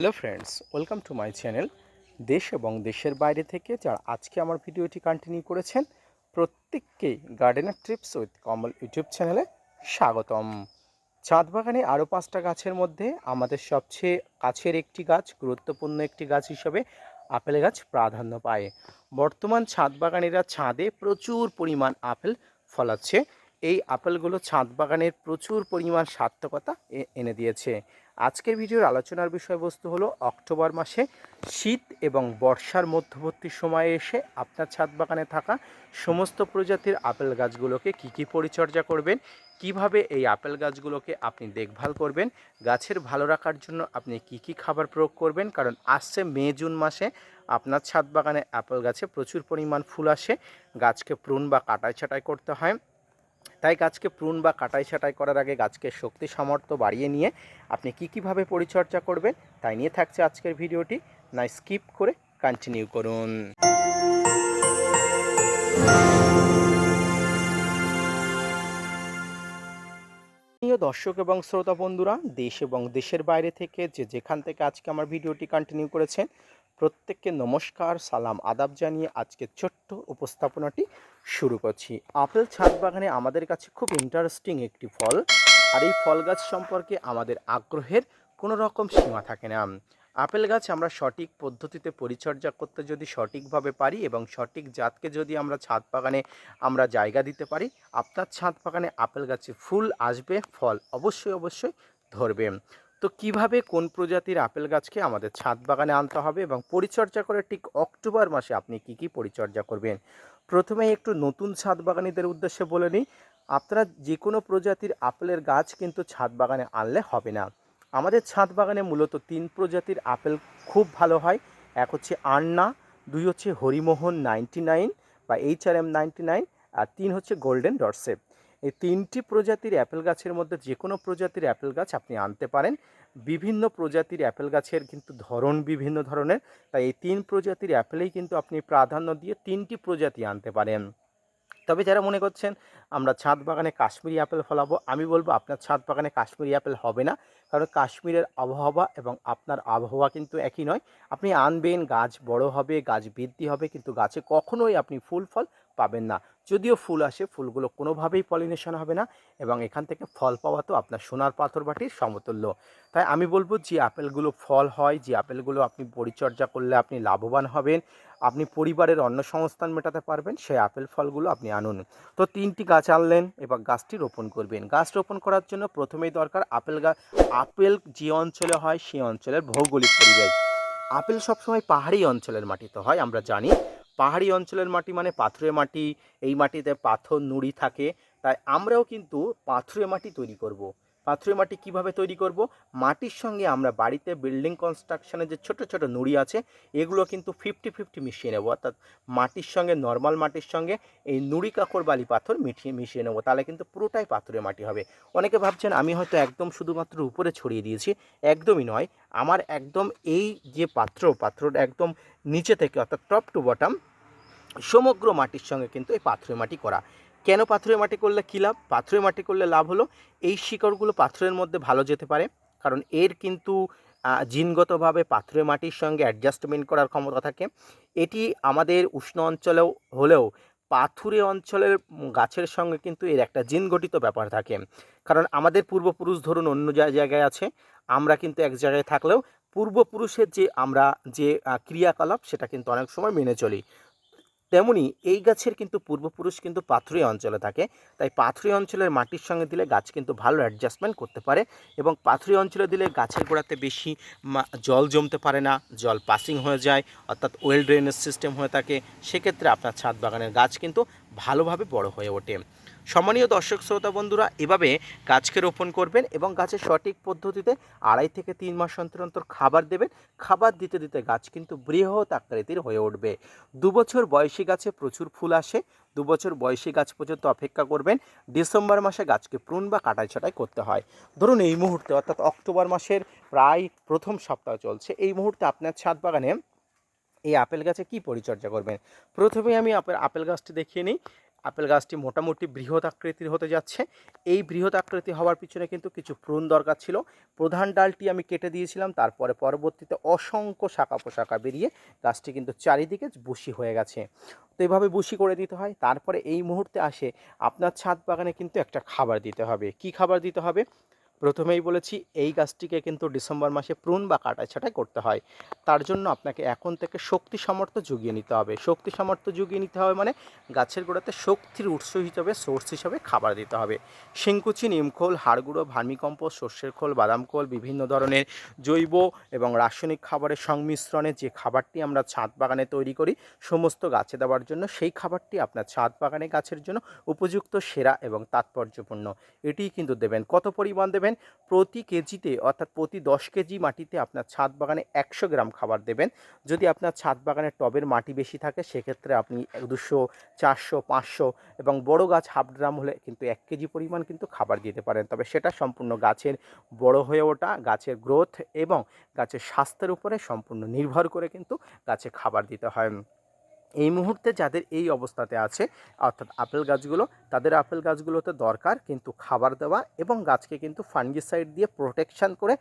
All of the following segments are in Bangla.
Hello friends, welcome to my channel দেশ এবং দেশের বাইরে থেকে যারা আজকে আমার ভিডিওটি কন্টিনিউ করেছেন প্রত্যেককেই gardener trips with Kamal YouTube চ্যানেলে স্বাগতম। চাঁদ বাগানে আরও পাঁচটা গাছের মধ্যে আমাদের সবচেয়ে কাছের একটি গাছ, গুরুত্বপূর্ণ একটি গাছ হিসেবে আপেল গাছ প্রাধান্য পায়। বর্তমান ছাদ বাগানিরা ছাদে প্রচুর পরিমাণ আপেল ফলাচ্ছে। এই আপেলগুলো ছাদ বাগানের প্রচুর পরিমাণ সার্থকতা এনে দিয়েছে। আজকের ভিডিওর আলোচনার বিষয়বস্তু হলো অক্টোবর মাসে শীত এবং বর্ষার মধ্যবর্তী সময়ে এসে আপনার ছাদ বাগানে থাকা সমস্ত প্রজাতির আপেল গাছগুলোকে কী কী পরিচর্যা করবেন, কীভাবে এই আপেল গাছগুলোকে আপনি দেখভাল করবেন, গাছের ভালো রাখার জন্য আপনি কি কি খাবার প্রয়োগ করবেন, কারণ আসছে মে, জুন মাসে আপনার ছাদ বাগানে আপেল গাছে প্রচুর পরিমাণ ফুল আসে, গাছকে প্রুন বা কাটাই ছাটাই করতে হয়। তাই গাছকে প্রুন বা কাটাই ছাটাই করার আগে গাছকে শক্তি সামর্থ্য বাড়িয়ে নিয়ে আপনি কী কীভাবে পরিচর্যা করবেন তাই নিয়ে থাকছে আজকের ভিডিওটি। না, স্কিপ করে কন্টিনিউ করুন। দর্শক এবং শ্রোতা বন্ধুরা, দেশ এবং দেশের বাইরে থেকে যে যেখান থেকে আজকে আমার ভিডিওটি কন্টিনিউ করেছেন প্রত্যেককে নমস্কার, সালাম, আদাব জানিয়ে আজকে ছোট্ট উপস্থাপনাটি শুরু করছি। আপেল ছাদ বাগানে আমাদের কাছে খুব ইন্টারেস্টিং একটি ফল। আর এই ফল গাছ সম্পর্কে আমাদের আগ্রহের কোনো রকম সীমা থাকে না। আপেল গাছ আমরা সঠিক পদ্ধতিতে পরিচর্যা করতে যদি সঠিকভাবে পারি এবং সঠিক জাতকে যদি আমরা ছাদ বাগানে আমরা জায়গা দিতে পারি, আপনার ছাদ বাগানে আপেল গাছে ফুল আসবে, ফল অবশ্যই অবশ্যই ধরবে। তো কীভাবে কোন প্রজাতির আপেল গাছকে আমাদের ছাদ বাগানে আনতে হবে এবং পরিচর্যা করে ঠিক অক্টোবর মাসে আপনি কি কি পরিচর্যা করবেন? প্রথমে একটু নতুন ছাদ বাগানিদের উদ্দেশ্যে বলে নিই, আপনারা যে কোনো প্রজাতির আপেলের গাছ কিন্তু ছাদ বাগানে আনলে হবে না। আমাদের ছাদ বাগানে মূলত তিন প্রজাতির আপেল খুব ভালো হয়, এক হচ্ছে আন্না, দুই হচ্ছে হরিমোহন নাইনটি নাইন বা H R M ninety nine, আর তিন হচ্ছে গোল্ডেন ডরসেপ এই তিনটি প্রজাতির অ্যাপেল গাছের মধ্যে যে কোনো প্রজাতির অ্যাপেল গাছ আপনি আনতে পারেন। বিভিন্ন প্রজাতির অ্যাপেল গাছের কিন্তু ধরন বিভিন্ন ধরনের, তাই এই তিন প্রজাতির অ্যাপেলেই কিন্তু আপনি প্রাধান্য দিয়ে তিনটি প্রজাতি আনতে পারেন। তবে যারা মনে করছেন, আমরা ছাদ বাগানে কাশ্মীরি অ্যাপেল ফলাবো আমি বলব, আপনার ছাদ বাগানে কাশ্মীরি অ্যাপেল হবে না। কারণ কাশ্মীরের আবহাওয়া এবং আপনার আবহাওয়া কিন্তু একই নয়। আপনি আনবেন, গাছ বড় হবে, গাছ বৃদ্ধি হবে, কিন্তু গাছে কখনোই আপনি ফুল ফল পাবেন না। যদিও ফুল আসে, ফুলগুলো কোনোভাবেই পলিনেশন হবে না এবং এখান থেকে ফল পাওয়া তো আপনার সোনার পাথর বাটির সমতুল্য। তাই আমি বলব যে, আপেলগুলো ফল হয়, যে আপেলগুলো আপনি পরিচর্যা করলে আপনি লাভবান হবেন, আপনি পরিবারের অন্য সংস্থান মেটাতে পারবেন, সেই আপেল ফলগুলো আপনি আনুন। তো তিনটি গাছ আনলেন, এবার গাছটি রোপণ করবেন। গাছ রোপণ করার জন্য প্রথমেই দরকার আপেল গাছ আপেল যে অঞ্চলে হয় সেই অঞ্চলের ভৌগোলিক পরিবেশ। আপেল সবসময় পাহাড়ি অঞ্চলের মাটিতে হয়, আমরা জানি। পাহাড়ি অঞ্চলের মাটি মানে পাথুরে মাটি, এই মাটিতে পাথর, নুড়ি থাকে। তাই আমরাও কিন্তু পাথুরে মাটি তৈরি করব। পাথুরে মাটি কীভাবে তৈরি করব? মাটির সঙ্গে আমরা বাড়িতে বিল্ডিং কনস্ট্রাকশনে যে ছোট ছোট নুড়ি আছে, এগুলো কিন্তু ফিফটি ফিফটি মিশিয়ে নেব। অর্থাৎ মাটির সঙ্গে নর্মাল মাটির সঙ্গে এই নুড়ি কাকর বালি পাথর মিশিয়ে মিশিয়ে নেব। তাহলে কিন্তু পুরোটাই পাথুরে মাটি হবে। অনেকে ভাবছেন, আমি হয়তো একদম শুধুমাত্র উপরে ছড়িয়ে দিয়েছি। একদমই নয়। আমার একদম এই যে পাত্র, পাত্রর একদম নিচে থেকে, অর্থাৎ টপ টু বটম সমগ্র মাটির সঙ্গে কিন্তু এই পাথরের মাটি করা। কেন পাথরের মাটি করলে কী লাভ? পাথরের মাটি করলে লাভ হলো, এই শিকড়গুলো পাথরের মধ্যে ভালো যেতে পারে, কারণ এর কিন্তু জিনগতভাবে পাথরের মাটির সঙ্গে অ্যাডজাস্টমেন্ট করার ক্ষমতা থাকে। এটি আমাদের উষ্ণ অঞ্চলেও হলেও পাথুরে অঞ্চলের গাছের সঙ্গে কিন্তু এর একটা জিনগঠিত ব্যাপার থাকে। কারণ আমাদের পূর্বপুরুষ ধরুন অন্য জায়গায় আছে, আমরা কিন্তু এক জায়গায় থাকলেও পূর্বপুরুষের যে আমরা যে ক্রিয়াকলাপ সেটা কিন্তু অনেক সময় মেনে চলি। তেমনি এই গাছের কিন্তু পূর্বপুরুষ কিন্তু পাথুরি অঞ্চলে থাকে। তাই পাথুরি অঞ্চলের মাটির সঙ্গে দিলে গাছ কিন্তু ভালো অ্যাডজাস্টমেন্ট করতে পারে এবং পাথুরি অঞ্চলে দিলে গাছের গোড়াতে বেশি জল জমতে পারে না, জল পাসিং হয়ে যায়, অর্থাৎ ওয়েল ড্রেনেজ সিস্টেম হয়ে থাকে। সেক্ষেত্রে আপনার ছাদ বাগানের গাছ কিন্তু ভালোভাবে বড় হয়ে ওঠে। সম্মানীয় দর্শক শ্রোতা বন্ধুরা, এভাবে গাছকে রোপণ করবেন এবং গাছের সঠিক পদ্ধতিতে আড়াই থেকে তিন মাস অন্তর অন্তর খাবার দেবেন। খাবার দিতে দিতে গাছ কিন্তু বৃহৎ আকৃতির হয়ে উঠবে। দু বছর বয়সী গাছে প্রচুর ফুল আসে। দু বছর বয়সী গাছ পর্যন্ত অপেক্ষা করবেন। ডিসেম্বর মাসে গাছকে প্রুন বা কাটাই ছাটাই করতে হয়। ধরুন এই মুহূর্তে, অর্থাৎ অক্টোবর মাসের প্রায় প্রথম সপ্তাহ চলছে। এই মুহূর্তে আপনার ছাদ বাগানে এই আপেল গাছে কি পরিচর্যা করবেন? প্রথমে আমি আপেল আপেল গাছটি দেখিয়ে নিই। আপেল গাছটি মোটামুটি বৃহৎ আকৃতির হতে যাচ্ছে। এই বৃহৎ আকৃতি হওয়ার পিছনে কিন্তু কিছু প্রুন দরকার ছিল। প্রধান ডালটি আমি কেটে দিয়েছিলাম, তারপরে পরবর্তীতে অসংখ্য শাখা পোশাকা বেরিয়ে গাছটি কিন্তু চারিদিকে বুশি হয়ে গেছে। তো এইভাবে বুশি করে দিতে হয়, তারপরে এই মুহূর্তে আসে আপনার ছাদ বাগানে কিন্তু একটা খাবার দিতে হবে। কি খাবার দিতে হবে? প্রথমেই বলেছি, এই গাছটিকে কিন্তু ডিসেম্বর মাসে প্রুন বা কাটাই ছাঁটাই করতে হয়। তার জন্য আপনাকে এখন থেকে শক্তি সামর্থ্য জুগিয়ে নিতে হবে। শক্তি সামর্থ্য জুগিয়ে নিতে হবে মানে গাছের গোড়াতে শক্তির উৎস হিসাবে, সোর্স হিসাবে খাবার দিতে হবে। শিংকুচি, নিমখোল, হাড়গুঁড়ো, ভার্মিকম্পোস্ট, সর্ষের খোল বাদাম খোল বিভিন্ন ধরনের জৈব এবং রাসায়নিক খাবারের সংমিশ্রণে যে খাবারটি আমরা ছাদ বাগানে তৈরি করি, সমস্ত গাছে দেওয়ার জন্য সেই খাবারটি আপনার ছাদ বাগানে গাছের জন্য উপযুক্ত, সেরা এবং তাৎপর্যপূর্ণ। এটিই কিন্তু দেবেন। কত পরিমাণ দেবেন? প্রতি কেজিতে, অর্থাৎ প্রতি দশ কেজি মাটিতে আপনার ছাদ বাগানে একশো গ্রাম খাবার দেবেন। যদি আপনার ছাদ বাগানের টবের মাটি বেশি থাকে, সেক্ষেত্রে আপনি দুশো, চারশো, পাঁচশো এবং বড় গাছ হাফ ড্রাম হলে কিন্তু এক কেজি পরিমাণ কিন্তু খাবার দিতে পারেন। তবে সেটা সম্পূর্ণ গাছের বড় হয়ে ওঠা, গাছের গ্রোথ এবং গাছের স্বাস্থ্যের উপরে সম্পূর্ণ নির্ভর করে কিন্তু গাছে খাবার দিতে হয়। এই মুহূর্তে যাদের এই অবস্থাতে আছে, অর্থাৎ আপেল গাছগুলো, তাদের আপেল গাছগুলোতে দরকার কিন্তু খাবার দেওয়া এবং গাছকে কিন্তু ফাঙ্গিসাইড দিয়ে প্রোটেকশান করে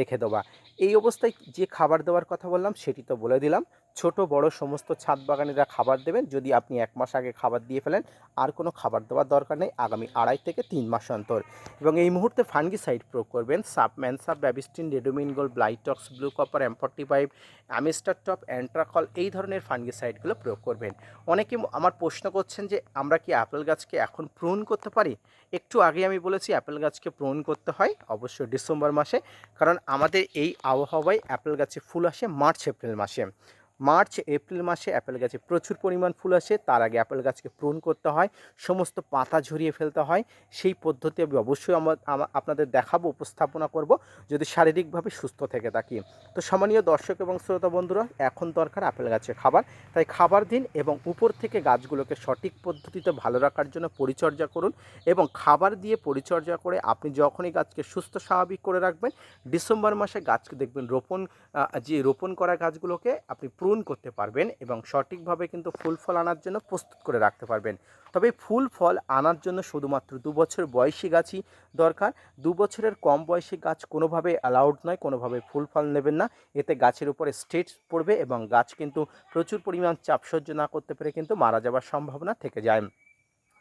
রেখে দেওয়া। এই অবস্থায় যে খাবার দেওয়ার কথা বললাম, সেটি তো বলে দিলাম। ছোট, বড় সমস্ত ছাদ বাগানিরা খাবার দেবেন। যদি আপনি এক মাস আগে খাবার দিয়ে ফেলেন, আর কোনো খাবার দেওয়ার দরকার নেই আগামী আড়াই থেকে তিন মাস অন্তর। এবং এই মুহূর্তে ফাঙ্গিসাইড প্রয়োগ করবেন। সাব ম্যানসাব, Bavistin Ridomil gold Blitox, blue copper, M forty five Amistar top, Antracol এই ধরনের ফাঙ্গিসাইডগুলো প্রয়োগ করবেন। অনেকে আমার প্রশ্ন করছেন যে, আমরা কি অ্যাপেল গাছকে এখন প্রুন করতে পারি? একটু আগে আমি বলেছি অ্যাপেল গাছকে প্রুন করতে হয়, অবশ্যই ডিসেম্বর মাসে। কারণ আমাদের এই আবহাওয়ায় অ্যাপেল গাছে ফুল আসে, মার্চ, এপ্রিল মাসে। মার্চ, এপ্রিল মাসে অ্যাপেল গাছে প্রচুর পরিমাণ ফুল আসে। তার আগে অ্যাপেল গাছকে প্রুন করতে হয়, সমস্ত পাতা ঝরিয়ে ফেলতে হয়। সেই পদ্ধতি আমি অবশ্যই আপনাদের দেখাবো, উপস্থাপনা করব, যদি শারীরিকভাবে সুস্থ থেকে থাকি। তো সম্মানীয় দর্শক এবং শ্রোতা বন্ধুরা, এখন দরকার আপেল গাছে খাবার। তাই খাবার দিন এবং উপর থেকে গাছগুলোকে সঠিক পদ্ধতিতে ভালো রাখার জন্য পরিচর্যা করুন এবং খাবার দিয়ে পরিচর্যা করে আপনি যখনই গাছকে সুস্থ, স্বাভাবিক করে রাখবেন, ডিসেম্বর মাসে গাছকে দেখবেন রোপণ যে রোপণ করা গাছগুলোকে আপনি প্রুন করতে পারবেন এবং সঠিকভাবে কিন্তু ফুল ফল আনার জন্য প্রস্তুত করে রাখতে পারবেন। তবে ফুল ফল আনার জন্য শুধুমাত্র দু বছর বয়সী গাছই দরকার। দু বছরের কম বয়সী গাছ কোনোভাবে অ্যালাউড নয়, কোনোভাবে ফুল ফল নেবেন না। এতে গাছের উপরে স্টেজ পড়বে এবং গাছ কিন্তু প্রচুর পরিমাণ চাপ সহ্য না করতে পেরে কিন্তু মারা যাওয়ার সম্ভাবনা থেকে যায়।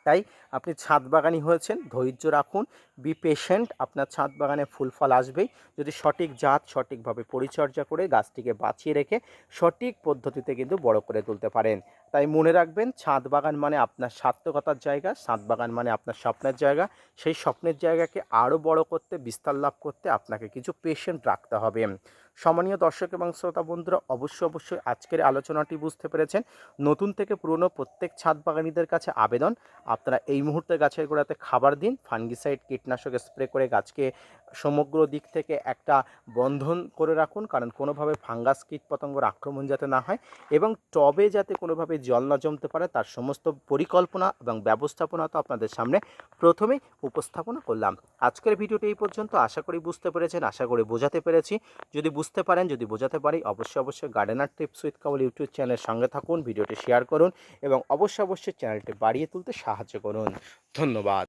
তাই আপনি ছাদ বাগানি হয়েছেন, ধৈর্য রাখুন বি পেশেন্ট আপনার ছাদ বাগানে ফুল ফল আসবেই। যদি সঠিক জাত, সঠিকভাবে পরিচর্যা করে গাছটিকে বাঁচিয়ে রেখে সঠিক পদ্ধতিতে কিন্তু বড় করে তুলতে পারেন। তাই মনে রাখবেন, ছাদ বাগান মানে আপনার সার্থকতার জায়গা, ছাদ বাগান মানে আপনার স্বপ্নের জায়গা। সেই স্বপ্নের জায়গাকে আরও বড় করতে, বিস্তার লাভ করতে আপনাকে কিছু পেশেন্ট রাখতে হবে। সম্মানীয় দর্শক এবং শ্রোতা বন্ধুরা, অবশ্যই অবশ্যই আজকের আলোচনাটি বুঝতে পেরেছেন। নতুন থেকে পুরনো প্রত্যেক ছাদ বাগানীদের কাছে আবেদন। আপনারা এই মুহূর্তে গাছের গোড়াতে খাবার দিন, ফাঙ্গিসাইড কীটনাশক স্প্রে করে গাছকে সমগ্র দিক থেকে একটা বন্ধন করে রাখুন, কারণ কোনোভাবে ফাঙ্গাস কীট পতঙ্গর আক্রমণ যাতে না হয় এবং টবে যাতে কোনোভাবে জল না জমতে পারে, তার সমস্ত পরিকল্পনা এবং ব্যবস্থাপনা তো আপনাদের সামনে প্রথমেই উপস্থাপনা করলাম। আজকের ভিডিওটি এই পর্যন্ত। আশা করি বুঝতে পেরেছেন, আশা করি বোঝাতে পেরেছি। যদি বুঝতে পারেন, যদি বোঝাতে পারি, অবশ্যই অবশ্যই গার্ডেনার টিপস উইথ কাবল ইউটিউব চ্যানেলের সঙ্গে থাকুন, ভিডিওটি শেয়ার করুন এবং অবশ্যই অবশ্যই চ্যানেলটি বাড়িয়ে তুলতে সাহায্য করুন। ধন্যবাদ।